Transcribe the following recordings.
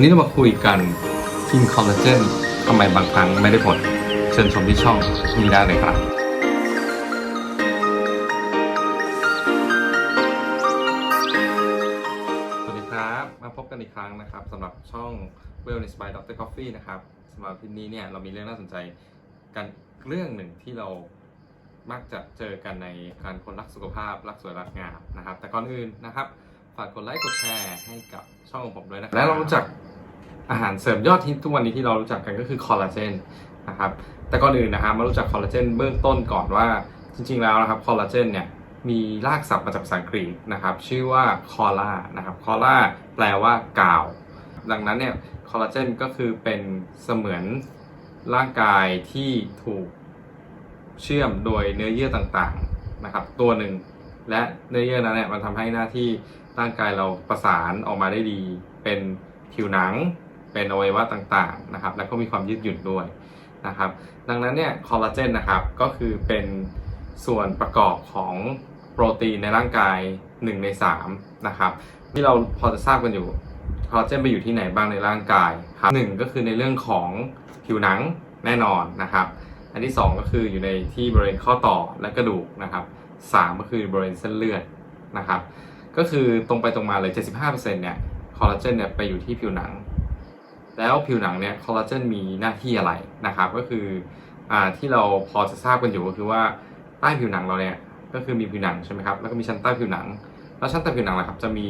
วันนี้เรามาคุยกันกินคอลลาเจนทำไมบางครั้งไม่ได้ผล เชิญชมที่ช่องนี้ได้เลยครับ สวัสดีครับ มาพบกันอีกครั้งนะครับสำหรับช่อง Wellness by Dr. Coffee นะครับสำหรับที่นี้เนี่ยเรามีเรื่องน่าสนใจกันเรื่องหนึ่งที่เรามักจะเจอกันในการคนรักสุขภาพ รักสวยรักงามนะครับ แต่ก่อนอื่นนะครับ ฝากกดไลค์กดแชร์ให้กับช่องของผมด้วยนะครับและเรารู้จัก อาหารเสริมยอดฮิตทุกวันนี้ที่เรารู้จักกันก็คือคอลลาเจนนะครับแต่ก่อนอื่นนะครับมารู้จักคอลลาเจนเบื้องต้นก่อนว่าจริง ๆ แล้วนะครับคอลลาเจนเนี่ยมีรากศัพท์มาจากภาษาอังกฤษนะครับ ชื่อว่าคอล่านะครับคอล่าแปลว่ากาว ดังนั้นเนี่ยคอลลาเจนก็คือเป็นเสมือนร่างกายที่ถูกเชื่อมโดยเนื้อเยื่อต่างๆนะครับ ตัวหนึ่งและเนื้อเยื่อนั้นเนี่ยมันทำให้หน้าที่ร่างกายเราประสานออกมาได้ดี เป็นผิวหนัง เป็นอวัยวะต่างๆนะครับ แล้วก็มีความยืดหยุ่นด้วยนะครับ ดังนั้นเนี่ยคอลลาเจนนะครับก็คือเป็นส่วนประกอบของโปรตีนในร่างกาย 1 ใน3นะครับที่เราพอจะทราบกันอยู่คอลลาเจนไปอยู่ที่ไหนบ้างในร่างกายครับหนึ่งก็คือในเรื่องของผิวหนังแน่นอนนะครับ อันที่ 2 ก็คืออยู่ในที่บริเวณข้อต่อและกระดูกนะครับสามก็คือบริเวณเส้นเลือดนะครับ ก็คือตรงไปตรงมาเลย 75%เนี่ยคอลลาเจนเนี่ยไปอยู่ที่ผิวหนัง แล้วผิวหนังเนี่ยคอลลาเจนมีหน้าที่อะไรนะครับ ก็คืออ่าที่เราพอจะทราบกันอยู่ก็คือว่าใต้ผิวหนังเราเนี่ยก็คือมีผิวหนังใช่ไหมครับแล้วก็มีชั้นใต้ผิวหนัง แล้วชั้นใต้ผิวหนังนะครับจะมี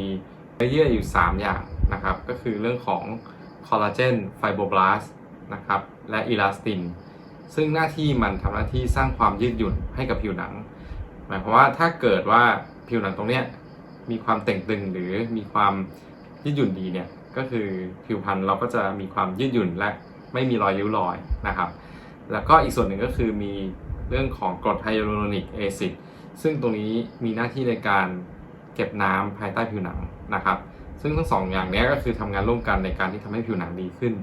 เนื้อเยื่ออยู่ 3 อย่างนะครับ ก็คือเรื่องของคอลลาเจนไฟโบบลาสนะครับและอีลาสติน ซึ่งหน้าที่มันทำหน้าที่สร้างความยืดหยุ่นให้กับผิวหนัง หมายความว่าถ้าเกิดว่าผิวหนังตรงเนี้ยมีความเต่งตึงหรือมีความยืดหยุ่นดีเนี่ย ก็คือผิวพรรณเราก็จะมีความยืดหยุ่นและไม่มีรอยริ้วรอยนะครับ แล้วก็อีกส่วนหนึ่งก็คือมีเรื่องของกรดไฮยาลูโรนิกแอซิดซึ่งตรงนี้มีหน้าที่ในการเก็บน้ำภายใต้ผิวหนังนะครับ ซึ่งทั้งสองอย่างนี้ก็คือทำงานร่วมกันในการที่ทำให้ผิวหนังดีขึ้น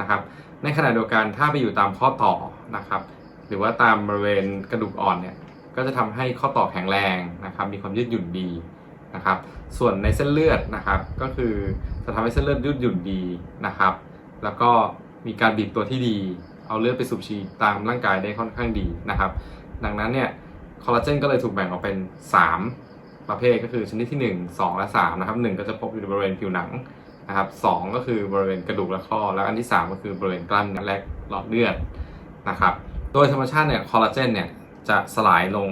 นะครับ ในขณะเดียวกันถ้าไปอยู่ตามข้อต่อนะครับ หรือว่าตามบริเวณกระดูกอ่อนเนี่ยก็จะทำให้ข้อต่อแข็งแรงนะครับ มีความยืดหยุ่นดีนะครับ ส่วนในเส้นเลือดนะครับก็คือ จะทำให้เส้นเลือดยืดหยุ่นดีนะครับ แล้วก็มีการบีบตัวที่ดี เอาเลือดไปสูบฉีดตามร่างกายได้ค่อนข้างดีนะครับ ดังนั้นเนี่ยคอลลาเจนก็เลยถูกแบ่งออกเป็น 3 ประเภทก็คือชนิดที่ 1 2 และ3นะครับ1ก็จะพบอยู่ในบริเวณผิวหนังนะครับสองก็คือบริเวณกระดูกและข้อ แล้วอันที่ 3 ก็คือบริเวณกล้ามเนื้อและหลอดเลือดนะครับ โดยธรรมชาติเนี่ยคอลลาเจนเนี่ยจะสลายลง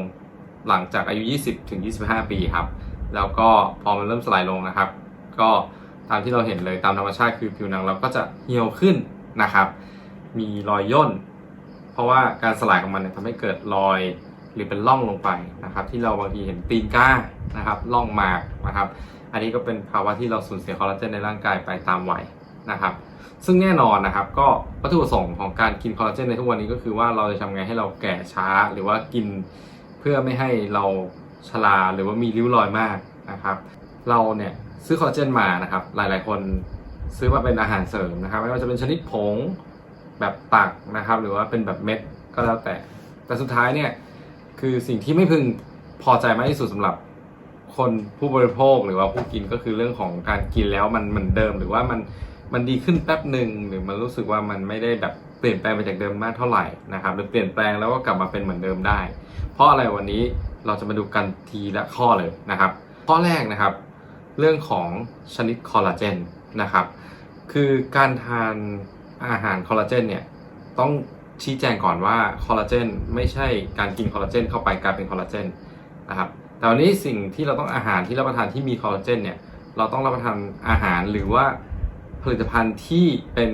หลังจากอายุ 20 ถึง 25 ปีครับ แล้วก็พอมันเริ่มสลายลงนะครับ ก็ ตามที่เราเห็นเลยตามธรรมชาติคือผิวหนังเราก็จะเหี่ยวขึ้นนะครับ มีรอยย่น เพราะว่าการสลายของมันเนี่ยทำให้เกิดรอยหรือเป็นร่องลงไปนะครับ ที่เราบางทีเห็นตีนก้านะครับร่องหมากนะครับ อันนี้ก็เป็นภาวะที่เราสูญเสียคอลลาเจนในร่างกายไปตามวัยนะครับ ซึ่งแน่นอนนะครับ ก็วัตถุประสงค์ของการกินคอลลาเจนในทุกวันนี้ก็คือว่าเราจะทำไงให้เราแก่ช้าหรือว่ากินเพื่อไม่ให้เราชราหรือว่ามีริ้วรอยมากนะครับ เราเนี่ย ซื้อคอลลาเจนมานะครับ หลาย ๆ คนซื้อมาเป็นอาหารเสริมนะครับ ไม่ว่าจะเป็นชนิดผงแบบตักนะครับ หรือว่าเป็นแบบเม็ดก็แล้วแต่ แต่สุดท้ายเนี่ยคือสิ่งที่ไม่พึงพอใจมากที่สุดสำหรับคนผู้บริโภคหรือว่าผู้กินก็คือเรื่องของการกินแล้วมันเหมือนเดิม หรือว่ามันมันดีขึ้นแป๊บหนึ่งหรือมันรู้สึกว่ามันไม่ได้แบบเปลี่ยนแปลงไปจากเดิมมากเท่าไหร่นะครับ หรือเปลี่ยนแปลงแล้วก็กลับมาเป็นเหมือนเดิมได้ เพราะอะไรวันนี้เราจะมาดูกันทีละข้อเลยนะครับ ข้อแรกนะครับ เรื่องของชนิดคอลลาเจนนะครับ คือการทานอาหารคอลลาเจนเนี่ยต้องชี้แจงก่อนว่าคอลลาเจนไม่ใช่การกินคอลลาเจนเข้าไปกลายเป็นคอลลาเจนนะครับแต่วันนี้สิ่งที่เราต้องอาหารที่รับประทานที่มีคอลลาเจนเนี่ยเราต้องรับประทานอาหารหรือว่าผลิตภัณฑ์ที่เป็น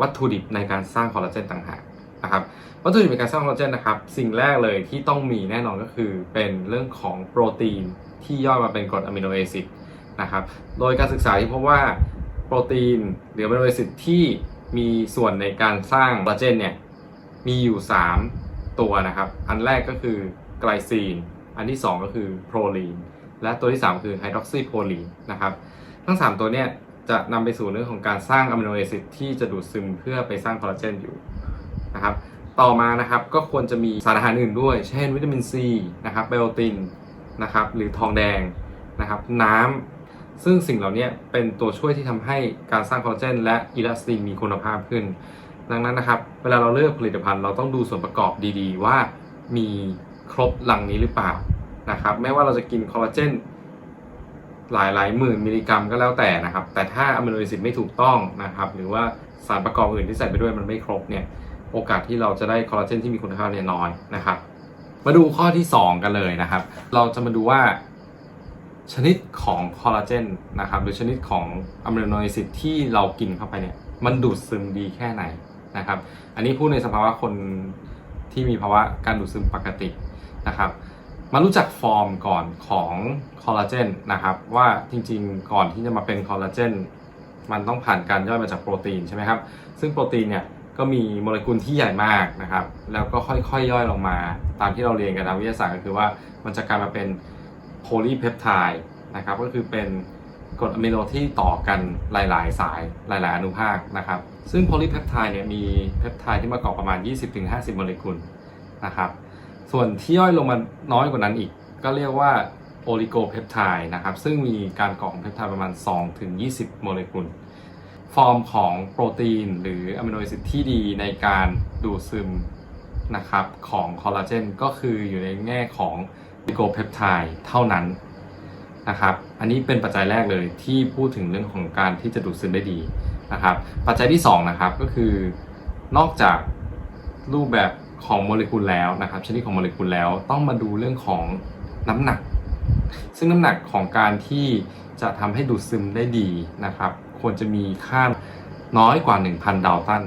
วัตถุดิบในการสร้างคอลลาเจนต่างหากนะครับวัตถุดิบในการสร้างคอลลาเจนนะครับสิ่งแรกเลยที่ต้องมีแน่นอนก็คือเป็นเรื่องของโปรตีนที่ย่อยมาเป็นกรดอะมิโนแอซิด นะครับ โดยการศึกษาที่พบว่าโปรตีนหรืออะมิโนแอซิดที่มีส่วนในการสร้างคอลลาเจนเนี่ยมีอยู่ 3 ตัวนะครับ อันแรกก็คือไกลซีน อันที่ 2 ก็คือโพรลีน และตัวที่ 3 คือไฮดรอกซีโพลีนนะครับ ทั้ง 3 ตัวเนี่ยจะนำไปสู่เรื่องของการสร้างอะมิโนแอซิดที่จะดูดซึมเพื่อไปสร้างคอลลาเจนอยู่นะครับ ต่อมานะครับก็ควรจะมีสารอาหารอื่นด้วย เช่นวิตามินซีนะครับไบโอตินนะครับหรือทองแดงนะครับน้ำ ซึ่งสิ่งเหล่านี้เป็นตัวช่วยที่ทำให้การสร้างคอลลาเจนและอิลาสตินมีคุณภาพขึ้น ดังนั้นนะครับเวลาเราเลือกผลิตภัณฑ์เราต้องดูส่วนประกอบดีๆ ว่ามีครบหลังนี้หรือเปล่านะครับไม่ว่าเราจะกินคอลลาเจนหลายหลายหมื่นมิลลิกรัมก็แล้วแต่นะครับ แต่ถ้าอะมิโนแอซิดไม่ถูกต้องนะครับ หรือว่าสารประกอบอื่นที่ใส่ไปด้วยมันไม่ครบเนี่ย โอกาสที่เราจะได้คอลลาเจนที่มีคุณภาพเนี่ยน้อยนะครับ มาดูข้อที่ 2 กันเลยนะครับ เราจะมาดูว่า ชนิดของคอลลาเจนนะครับหรือชนิดของอะมิโนแอซิดที่เรากินเข้าไปเนี่ยมันดูดซึมดีแค่ไหนนะครับอันนี้พูดในสภาวะคนที่มีภาวะการดูดซึมปกตินะครับมารู้จักฟอร์มก่อนของคอลลาเจนนะครับว่าจริงๆ ก่อนที่จะมาเป็นคอลลาเจนมันต้องผ่านการย่อยมาจากโปรตีนใช่ไหมครับซึ่งโปรตีนเนี่ยก็มีโมเลกุลที่ใหญ่มากนะครับแล้วก็ค่อยๆย่อยลงมา ตามที่เราเรียนกันทางวิทยาศาสตร์ก็คือว่ามันจะกลายมาเป็น โพลีเพปไทด์นะครับก็คือเป็นกรดอะมิโนที่ต่อกันหลาย ๆ สายหลาย ๆ อนุภาคนะครับซึ่งโพลีเพปไทด์เนี่ยมีเพปไทด์ที่มาเกาะประมาณ 20-50 โมเลกุลนะครับส่วนที่ย่อยลงมาน้อยกว่านั้นอีก ก็เรียกว่าโอลิโกเพปไทด์นะครับซึ่งมีการเกาะของเพปไทด์ประมาณ 2-20 โมเลกุล ฟอร์มของโปรตีน หรืออะมิโนแอซิดที่ดีในการดูดซึมนะครับของคอลลาเจนก็คืออยู่ในแง่ของ ลิโกเพปไทด์เท่านั้นนะครับ อันนี้เป็นปัจจัยแรกเลยที่พูดถึงเรื่องของการที่จะดูดซึมได้ดีนะครับ ปัจจัยที่สองนะครับก็คือนอกจากรูปแบบของโมเลกุลแล้วนะครับ ชนิดของโมเลกุลแล้วต้องมาดูเรื่องของน้ำหนัก ซึ่งน้ำหนักของการที่จะทำให้ดูดซึมได้ดีนะครับ ควรจะมีค่าน้อยกว่า 1,000 ดาลตัน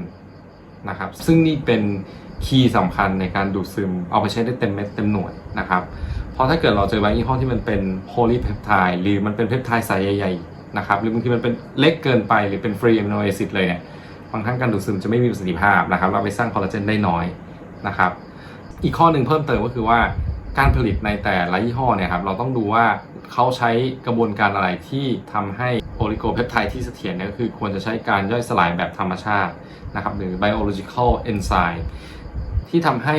นะครับ ซึ่งนี่เป็นคีย์สำคัญในการดูดซึม เอาไปใช้ได้เต็มเม็ดเต็มหน่วยนะครับ เพราะถ้าเกิดเราเจอบางยี่ห้อที่มันเป็นโพลีเพปไทด์หรือมันเป็นเพปไทด์สายใหญ่ๆนะครับหรือบางทีมันเป็นเล็กเกินไปหรือเป็นฟรีอะมิโนแอซิดเลยเนี่ยบางครั้งการดูดซึมจะไม่มีประสิทธิภาพนะครับเราไปสร้างคอลลาเจนได้น้อยนะครับ อีกข้อหนึ่งเพิ่มเติมก็คือว่า การผลิตในแต่ละยี่ห้อเนี่ยครับเราต้องดูว่าเขาใช้กระบวนการอะไรที่ทำให้โอลิโกเพปไทด์ที่เสถียรเนี่ยก็คือควรจะใช้การย่อยสลายแบบธรรมชาตินะครับหรือ biological enzyme ที่ทำให้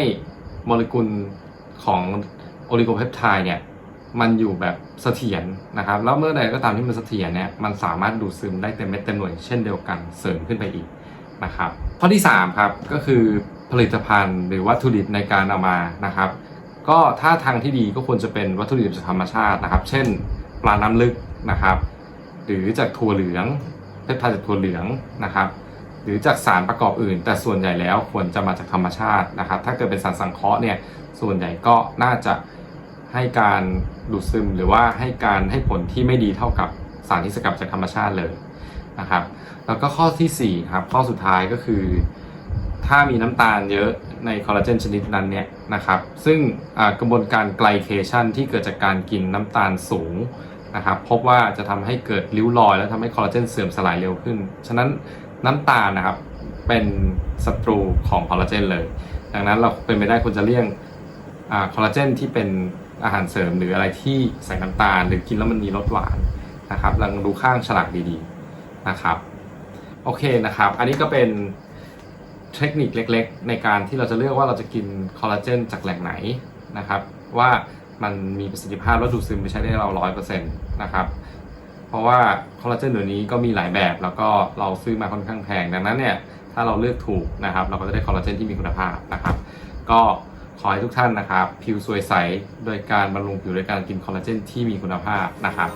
โมเลกุลของโอลิโกเพปไทด์เนี่ยมันอยู่แบบเสถียรนะครับแล้วเมื่อใดก็ตามที่มันเสถียรเนี่ยมันสามารถดูดซึมได้เต็มเม็ดเต็มหน่วยเช่นเดียวกันเสริมขึ้นไปอีกนะครับข้อที่3ครับก็คือผลิตภัณฑ์หรือวัตถุดิบในการเอามานะครับ ก็ถ้าทางที่ดีก็ควรจะเป็นวัตถุดิบจากธรรมชาตินะครับ เช่น ปลาน้ำลึกนะครับ หรือจากถั่วเหลืองเพชรพาจากถั่วเหลืองนะครับ หรือจากสารประกอบอื่น แต่ส่วนใหญ่แล้วควรจะมาจากธรรมชาตินะครับ ถ้าเกิดเป็นสารสังเคราะห์เนี่ยส่วนใหญ่ก็น่าจะให้การดูดซึมหรือว่าให้การให้ผลที่ไม่ดีเท่ากับสารที่สกัดจากธรรมชาติเลยนะครับ แล้วก็ข้อทีสี่4ครับข้อสุดท้ายก็คือ ถ้ามีน้ำตาลเยอะในคอลลาเจนชนิดนั้นเนี่ยนะครับ ซึ่งกระบวนการไกลเคชันที่เกิดจากการกินน้ำตาลสูงนะครับพบว่าจะทำให้เกิดริ้วรอย และทำให้คอลลาเจนเสื่อมสลายเร็วขึ้น ฉะนั้นน้ำตาลนะครับเป็นศัตรูของคอลลาเจนเลย ดังนั้นเราเป็นไปได้ควรจะเลี่ยงอคอลลาเจนที่เป็นอาหารเสริมหรืออะไรที่ใส่น้ำตาล หรือกินแล้วมันมีรสหวานนะครับลองดูข้างฉลากดีๆนะครับ โอเคนะครับ อันนี้ก็เป็น เทคนิคเล็กๆ ในการที่เราจะเลือกว่าเราจะกินคอลลาเจนจากแหล่งไหนนะครับ ว่ามันมีประสิทธิภาพและดูดซึมไปใช้ได้เราร้อยเปอร์เซ็นต์นะครับ เพราะว่าคอลลาเจนเดี๋ยวนี้ก็มีหลายแบบ แล้วก็เราซื้อมาค่อนข้างแพงดังนั้นเนี่ยถ้าเราเลือกถูกนะครับ เราก็จะได้คอลลาเจนที่มีคุณภาพนะครับ ก็ขอให้ทุกท่านนะครับ ผิวสวยใส โดยการบำรุงผิวโดยการกินคอลลาเจนที่มีคุณภาพนะครับ